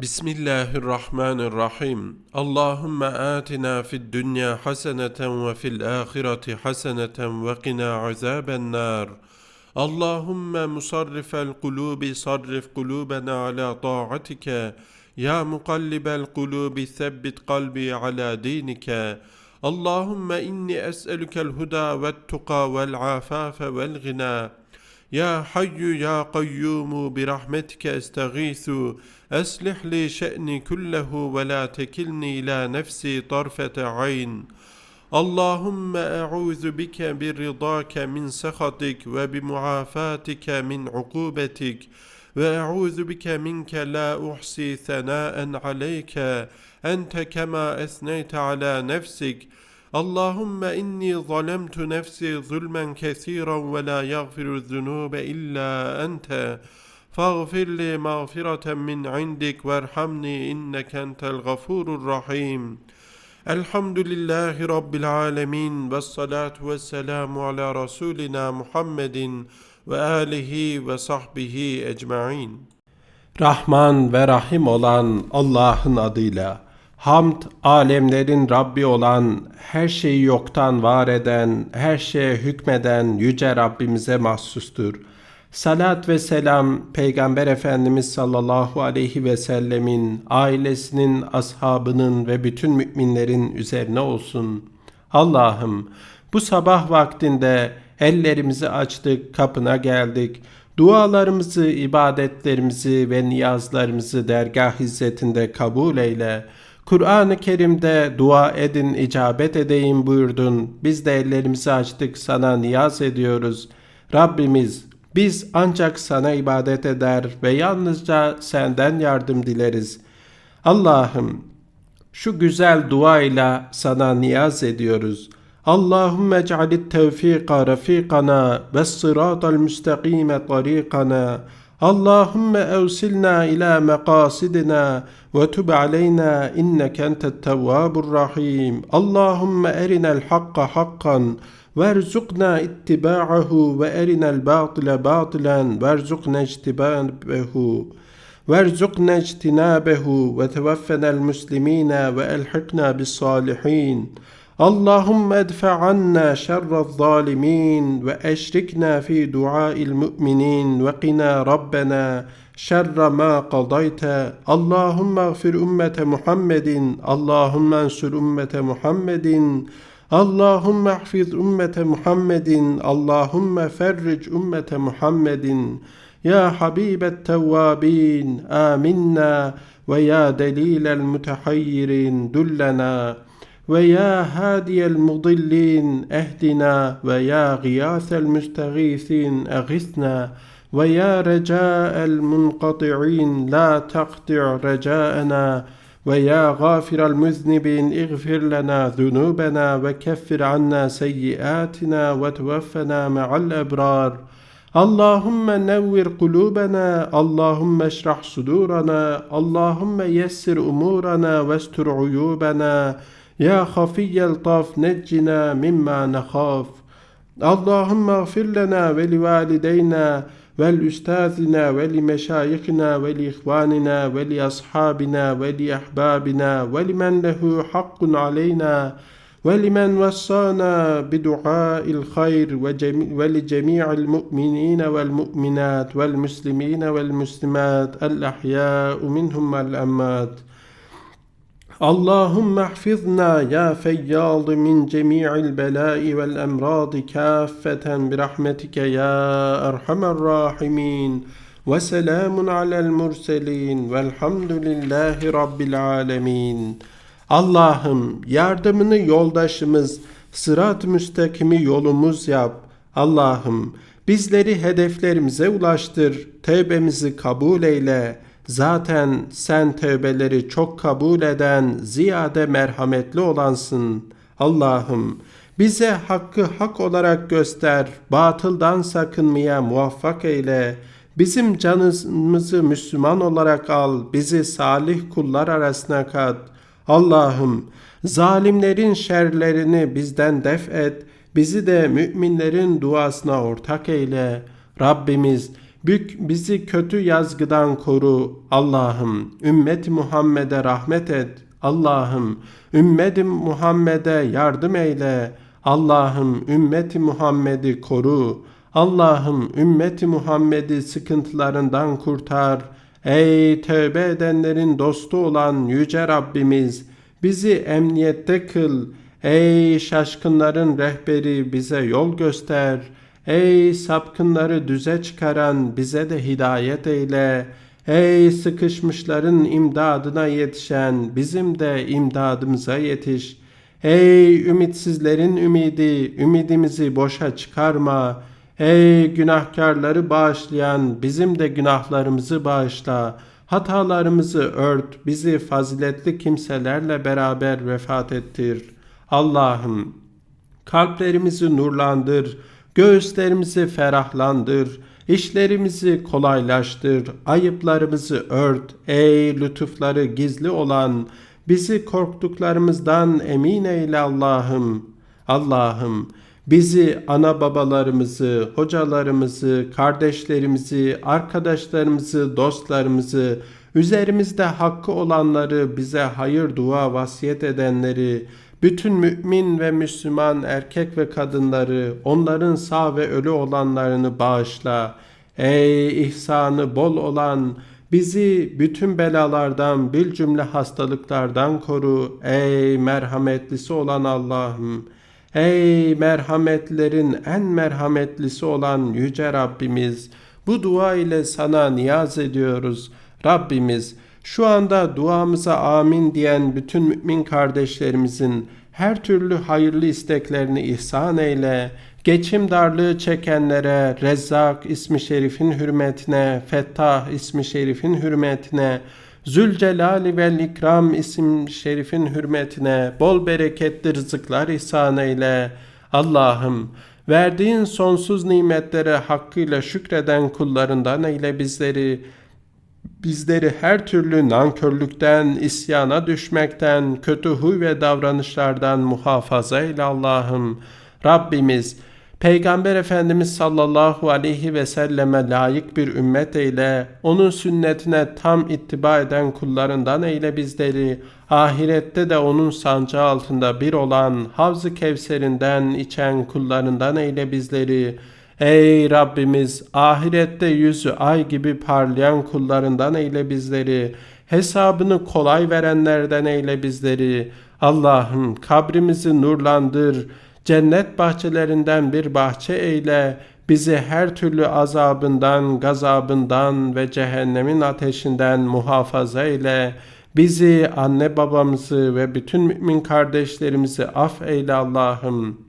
بسم الله الرحمن الرحيم اللهم آتنا في الدنيا حسنة وفي الآخرة حسنة وقنا عذاب النار اللهم مصرف القلوب صرف قلوبنا على طاعتك يا مقلب القلوب ثبت قلبي على دينك اللهم إني أسألك الهدى والتقى والعفاف والغنى يا حي يا قيوم برحمتك أستغيث. أصلح لي شأني كله ولا تكلني إلى نفسي طرفة عين. اللهم أعوذ بك برضاك من سخطك وبمعافاتك من عقوبتك. وأعوذ بك منك لا أحصي ثناء عليك. أنت كما أثنيت على نفسك. اللهم إني ظلمت نفسي ظلما كثيرا ولا يغفر الذنوب إلا أنت فاغفر لي مغفرة من عندك وارحمني إنك أنت الغفور الرحيم الحمد لله رب العالمين والصلاة والسلام على رسولنا محمد وآله وصحبه أجمعين Rahman ve Rahim olan Allah'ın adıyla Hamd, alemlerin Rabbi olan, her şeyi yoktan var eden, her şeye hükmeden Yüce Rabbimize mahsustur. Salat ve selam Peygamber Efendimiz sallallahu aleyhi ve sellemin, ailesinin, ashabının ve bütün müminlerin üzerine olsun. Allah'ım bu sabah vaktinde ellerimizi açtık, kapına geldik. Dualarımızı, ibadetlerimizi ve niyazlarımızı dergah hizmetinde kabul eyle.'' Kur'an-ı Kerim'de dua edin, icabet edeyim buyurdun. Biz de ellerimizi açtık, sana niyaz ediyoruz. Rabbimiz, biz ancak sana ibadet eder ve yalnızca senden yardım dileriz. Allah'ım, şu güzel duayla sana niyaz ediyoruz. Allahümme cealit tevfika rafikana ve sıratal müstakime tarikana. اللهم أوصلنا إلى مقاصدنا وتب علينا إنك أنت التواب الرحيم اللهم أرنا الحق حقا وارزقنا اتباعه وأرنا الباطل باطلا وارزقنا اجتنابه وارزقنا اجتنابه وتوفنا المسلمين وألحقنا بالصالحين Allahümme edfe anna şerrez zalimin ve eşrikna fi duail mu'minin ve qina rabbena şerre ma kadayte. Allahümme gfir ümmete Muhammedin. Allahümme ensur ümmete Muhammedin. Allahümme ahfiz ümmete Muhammedin. Allahümme ferric ümmete Muhammedin. Ya Habibet Tevvabin. Aminna ve ya delilel mutahayyirin. Dullena. ويا هادي المضلين اهدنا ويا غياث المستغيثين اغثنا ويا رجاء المنقطعين لا تقطع رجاءنا ويا غافر المذنبين اغفر لنا ذنوبنا وكفر عنا سيئاتنا وتوفنا مع الأبرار. اللهم نور قلوبنا اللهم اشرح صدورنا اللهم يسر أمورنا واستر عيوبنا. يا خفي الطاف نجنا مما نخاف. اللهم اغفر لنا ولوالدينا ولأستاذنا ولمشايخنا ولإخواننا ولأصحابنا ولأحبابنا ولمن له حق علينا ولمن وصانا بدعاء الخير ولجميع المؤمنين والمؤمنات والمسلمين والمسلمات الأحياء منهم Allahümme hfizna ya feyyadı min cemi'il belai vel emradi kaffeten birahmetike ya erhamer rahimin ve selamun alel murselin velhamdülillahi rabbil alemin. Allah'ım yardımını yoldaşımız, sırat müstakimi yolumuz yap. Allah'ım bizleri hedeflerimize ulaştır, tevbemizi kabul eyle.'' Zaten sen tövbeleri çok kabul eden, ziyade merhametli olansın. Allah'ım bize hakkı hak olarak göster, batıldan sakınmaya muvaffak eyle. Bizim canımızı Müslüman olarak al, bizi salih kullar arasına kat. Allah'ım zalimlerin şerlerini bizden def et, bizi de müminlerin duasına ortak eyle. Rabbimiz Bük bizi kötü yazgıdan koru. Allah'ım ümmeti Muhammed'e rahmet et. Allah'ım ümmeti Muhammed'e yardım eyle. Allah'ım ümmeti Muhammed'i koru. Allah'ım ümmeti Muhammed'i sıkıntılarından kurtar. Ey tövbe edenlerin dostu olan yüce Rabbimiz bizi emniyette kıl. Ey şaşkınların rehberi bize yol göster. Ey sapkınları düze çıkaran bize de hidayet eyle. Ey sıkışmışların imdadına yetişen bizim de imdadımıza yetiş. Ey ümitsizlerin ümidi, ümidimizi boşa çıkarma. Ey günahkarları bağışlayan bizim de günahlarımızı bağışla. Hatalarımızı ört, bizi faziletli kimselerle beraber vefat ettir. Allah'ım kalplerimizi nurlandır, göğüslerimizi ferahlandır, işlerimizi kolaylaştır, ayıplarımızı ört. Ey lütufları gizli olan, bizi korktuklarımızdan emin eyle Allah'ım. Allah'ım bizi ana babalarımızı, hocalarımızı, kardeşlerimizi, arkadaşlarımızı, dostlarımızı, üzerimizde hakkı olanları, bize hayır dua vasiyet edenleri, bütün mümin ve Müslüman erkek ve kadınları, onların sağ ve ölü olanlarını bağışla. Ey ihsanı bol olan, bizi bütün belalardan, bil cümle hastalıklardan koru. Ey merhametlisi olan Allah'ım! Ey merhametlerin en merhametlisi olan Yüce Rabbimiz! Bu dua ile sana niyaz ediyoruz. Rabbimiz, şu anda duamıza amin diyen bütün mümin kardeşlerimizin her türlü hayırlı isteklerini ihsan eyle. Geçim darlığı çekenlere Rezzak ismi şerifin hürmetine, Fettah ismi şerifin hürmetine, Zülcelali vel İkram isim şerifin hürmetine bol bereketli rızıklar ihsan eyle. Allah'ım verdiğin sonsuz nimetlere hakkıyla şükreden kullarından eyle bizleri bizleri her türlü nankörlükten, isyana düşmekten, kötü huy ve davranışlardan muhafaza eyle Allah'ım. Rabbimiz, Peygamber Efendimiz sallallahu aleyhi ve selleme layık bir ümmet eyle, onun sünnetine tam ittiba eden kullarından eyle bizleri, ahirette de onun sancı altında bir olan Havz-ı Kevser'inden içen kullarından eyle bizleri, Ey Rabbimiz ahirette yüzü ay gibi parlayan kullarından eyle bizleri. Hesabını kolay verenlerden eyle bizleri. Allah'ım kabrimizi nurlandır. Cennet bahçelerinden bir bahçe eyle. Bizi her türlü azabından, gazabından ve cehennemin ateşinden muhafaza eyle. Bizi, anne babamızı ve bütün mümin kardeşlerimizi af eyle Allah'ım.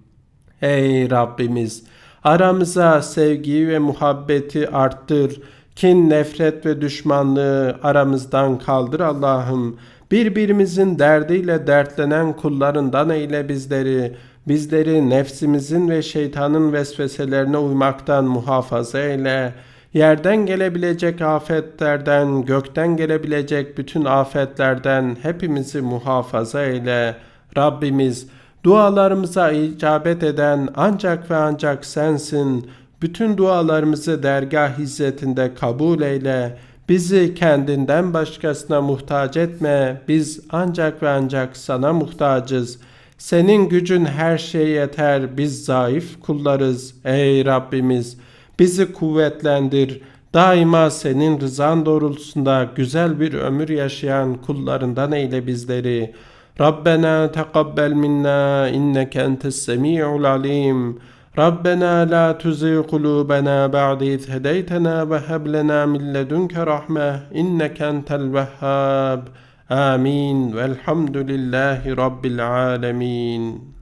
Ey Rabbimiz! Aramıza sevgiyi ve muhabbeti arttır. Kin, nefret ve düşmanlığı aramızdan kaldır Allah'ım. Birbirimizin derdiyle dertlenen kullarından eyle bizleri. Bizleri nefsimizin ve şeytanın vesveselerine uymaktan muhafaza eyle. Yerden gelebilecek afetlerden, gökten gelebilecek bütün afetlerden hepimizi muhafaza eyle. Rabbimiz, Dualarımıza icabet eden ancak ve ancak sensin. Bütün dualarımızı dergah hizmetinde kabul eyle. Bizi kendinden başkasına muhtaç etme. Biz ancak ve ancak sana muhtacız. Senin gücün her şeye yeter. Biz zayıf kullarız. Ey Rabbimiz bizi kuvvetlendir. Daima senin rızan doğrultusunda güzel bir ömür yaşayan kullarından eyle bizleri.'' ربنا تقبل منا إنك أنت السميع العليم. ربنا لا تزغ قلوبنا بعد إذ هديتنا وهب لنا من لدنك رحمة إنك أنت الوهاب. آمين. والحمد لله رب العالمين.